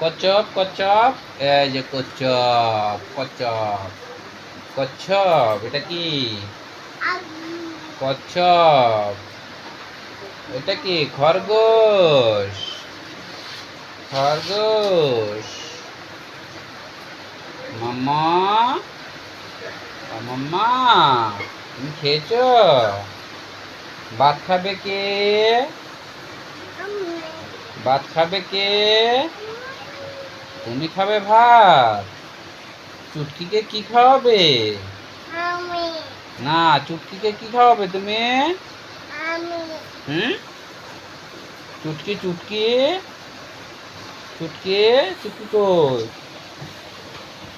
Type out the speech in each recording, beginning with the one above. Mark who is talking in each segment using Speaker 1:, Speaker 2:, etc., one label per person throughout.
Speaker 1: কচ্ছপ কচ্ছপ, এই যে কচ্ছপ কচ্ছপ কচ্ছপ, এটা কি? কচ্ছপ, এটা কি? খরগোশ খরগোশ। মাম্মা মাম্মা, তুমি খেয়েছো? ভাত খাবে কে? ভাত খাবে কে? তুমি খাবে ভাত? চুটকিকে কি খাওয়াবে? না চুটকিকে কি খাওয়াবে তুমি? হুম? চুটকি চুটকি? চুটকি চুটকি কই?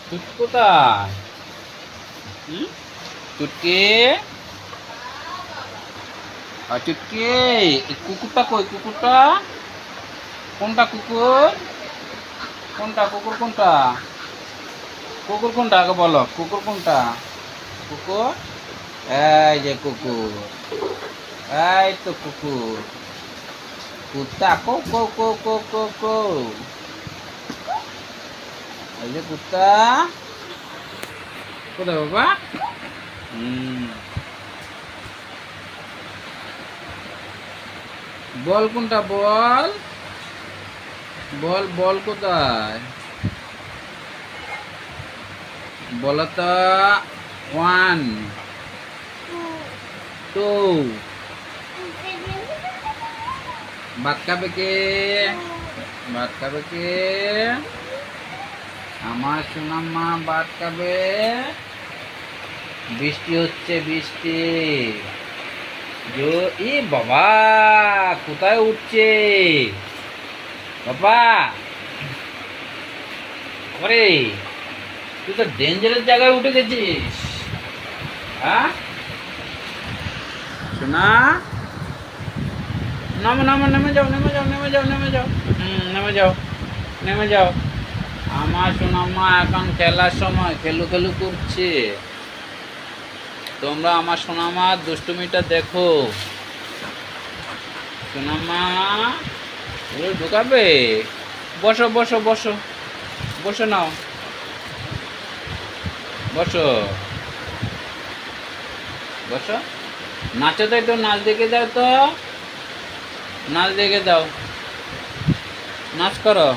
Speaker 1: চুটকি কোথায়? হুম? চুটকি? আর চুটকি? কুকুরটা কই? কুকুরটা? কোনটা কুকুর? কোনটা? কুকুর কোনটা? কুকুর কোনটা আগে বলো? কুকুর কোনটা? কুকুর? এই যে কুকুর। এই তো কুকুর। কুত্তা, কো কো কো কো কো কো। এই যে কুত্তা। কোথায় বাবা? হুম। বল কোনটা বল? বল বল কোথায়? বলতা ওয়ান। টু। ভাত খাবে কে? ভাত খাবে কে? আমার সোনাম্মা ভাত খাবে। বৃষ্টি হচ্ছে বৃষ্টি। ই বাবা কোথায় উঠছে? বাবা। তুই তো ডেঞ্জারাস জায়গায় উঠে গেছিস। হ্যাঁ? শোনা? নামো নামো, নেমে যাও নেমে যাও নেমে যাও নেমে যাও। নেমে যাও নেমে যাও। আমার সোনামা এখন খেলার সময়, খেলু খেলু করছে। তোমরা আমার সোনামার দুষ্টুমিটা দেখো। সোনামা ঢুকাবে? বসো বসো বসো। বসো নাও। বসো। বসো। নাচো তো একটু নাচ দেখে দাও তো। নাচ দেখে দাও নাচ করো।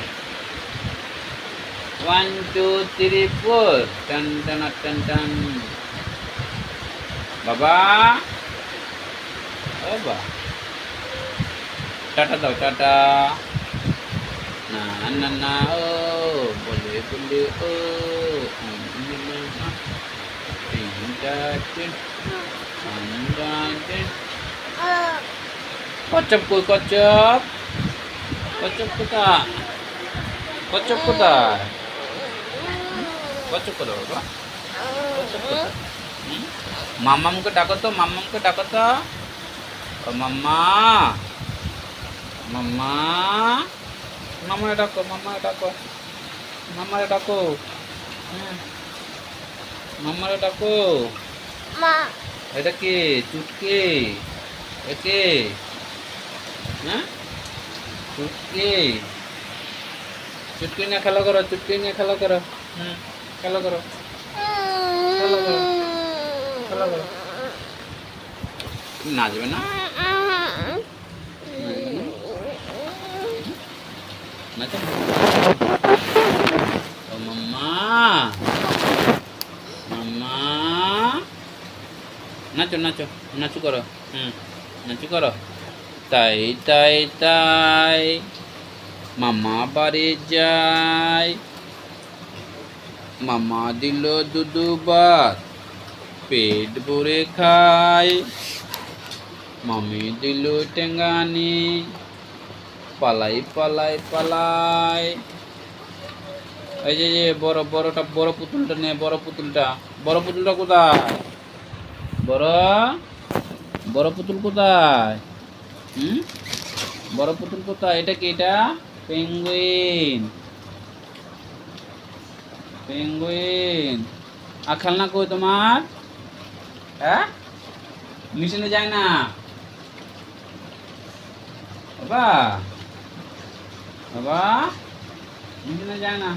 Speaker 1: ওয়ান টু থ্রি ফোর টান টান টান টান বাবা। ও বা টাটা দাও, টাটা। না না না, ও, বলে বলে, ও, কচ্ছপ কই কচ্ছপ। কচ্ছপ কোথায়? কচ্ছপ কোথায়? কচ্ছপ কোথায় বাবা? মাম্মামকে ডাকো তো, মাম্মামকে ডাকো তো। মাম্মা। মাম্মা মামারে ডাকো মামারে ডাকো মামারে ডাকো হুম। মামারে ডাকো এটা কি। চুটকি। একে হ্যাঁ? চুটকি। চুটকি নিয়ে খেলা করো চুটকি নিয়ে খেলা করো। হুম খেলা করো। খেলা করো। খেলা করো। নাচবে না? নাচো ও মাম্মা। মাম্মা। নাচো নাচো, নাচু করো। হুম, নাচু করো। তাই তাই তাই। মামা বাড়ি যায়। মামা দিল দুদু ভাত। পেট ভরে খায়। মামি দিল টেঙ্গানি পালাই পালাই পালাই। এই যে যে, বড়, বড়টা, বড় পুতুলটা নে, বড় পুতুলটা। বড় পুতুলটা কোথায়? বড় বড় পুতুল কোথায়? হুম? বড় পুতুল কোথায়? এটা কি এটা? পেঙ্গুইন। পেঙ্গুইন। আর খেলনা কই তোমার? হ্যাঁ? মিশনে যায় না? বাবা। বাবা মিশনে যায় না।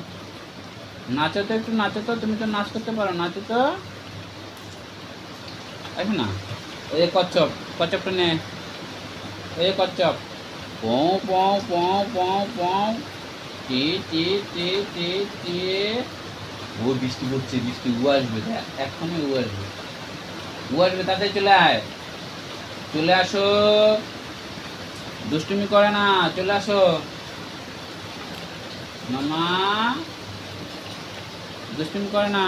Speaker 1: নাচো তো একটু, নাচো তো, তুমি তো নাচ করতে পারো, নাচো তো। আসো না। ওই কচ্ছপ, কচ্ছপটা নে। ওই কচ্ছপ। পৌ পৌ পৌ পৌ পৌ টি টি টি টি টি ও, বৃষ্টি পড়ছে, বৃষ্টি, উ আসবে। দেখ এক্ষুনি উ আসবে। উ আসবে তাতে চলে আয়। চলে আসো। দুষ্টুমি করে না, চলে আসো। মামা দুষ্টুমি করে না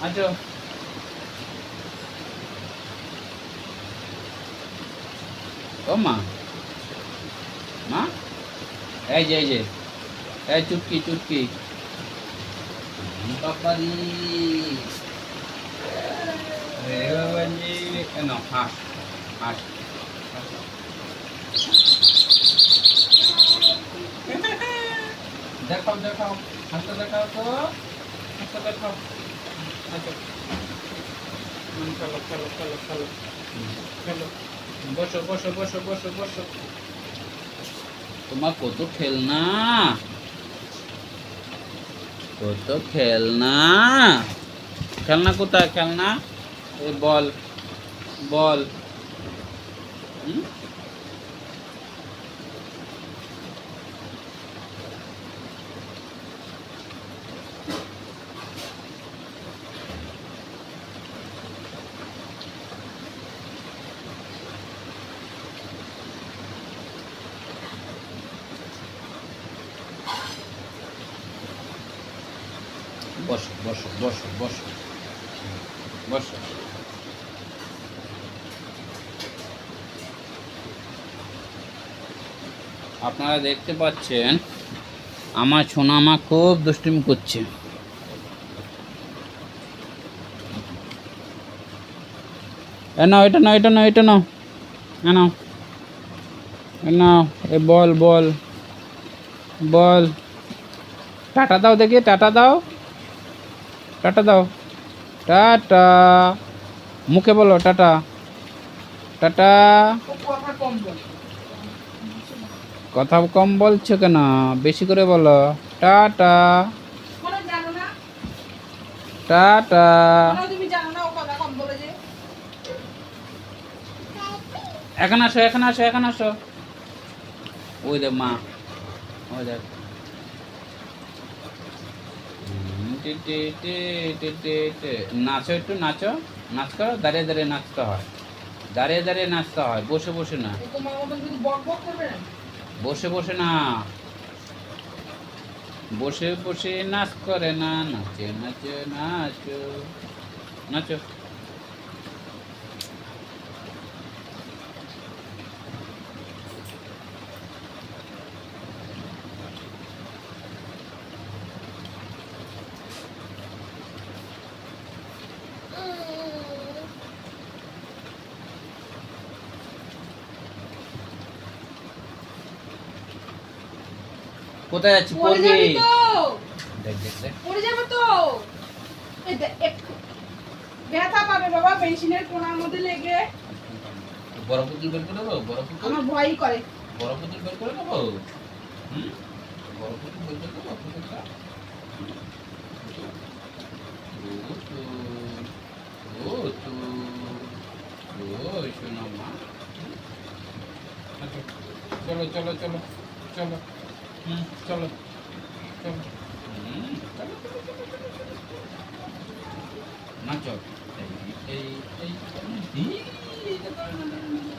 Speaker 1: আছো ও মা মা এই যে এই যে এই চুটকি চুটকি হাস হাস দেখাও দেখাও হাসটা দেখাও তো হাসটা দেখাও। আচ্ছা। হুম, চলো চলো চলো চলো চলো বসো বসো বসো বসো বসো। তোমার কত খেলনা? কত খেলনা? খেলনা কোথায় খেলনা? এই বল বল। হুম? বসো বসো বসো বসো। বসো। আপনারা দেখতে পাচ্ছেন, আমার সোনামা খুব দুষ্টুমি করছে। এ নাও, এটা নাও এটা নাও এটা নাও। এ নাও। এ নাও, এ বল বল। বল। টাটা দাও দেখি, টাটা দাও। টাটা দাও। টাটা। মুখে বলো, টাটা। টাটা। কথা কম বলছো কেন? বেশি করে বলো। টাটা। টাটা। এখন আসো এখন আসো এখন আসো। ওই দেখ মা। ওই দেখ হুম, টি, টি, টি, টি, টি, টি। নাচো একটু নাচো। নাচ করো দাঁড়িয়ে দাঁড়িয়ে নাচতে হয়। দাঁড়িয়ে দাঁড়িয়ে নাচতে হয় বসে বসে না? বসে বসে না। বসে বসে নাচ করে না নাচে নাচে নাচো। নাচো। কোথায় যাচ্ছি?
Speaker 2: পড়ে
Speaker 1: পড়বি
Speaker 2: যাবি তো।
Speaker 1: দেখ দেখ দেখ।
Speaker 2: পড়ে যাবে তো। ব্যথা পাবে বাবা পেন্সিলের কোনার মধ্যে লেগে।
Speaker 1: বড় পুতুল বের করে দেবো বড় পুতুল
Speaker 2: আমার ভয়ই করে।
Speaker 1: বড় পুতুল বের করে দেবো হুম? বড় পুতুল বের করে দেবো পুতুলটা ও তো ও মা। চলো চলো চলো চলো। হুম চলো চলো হুম চলো চলো, চলো, চলো, চলো। নাচো এই এই এই এই, এইটা করো না, না, না, না,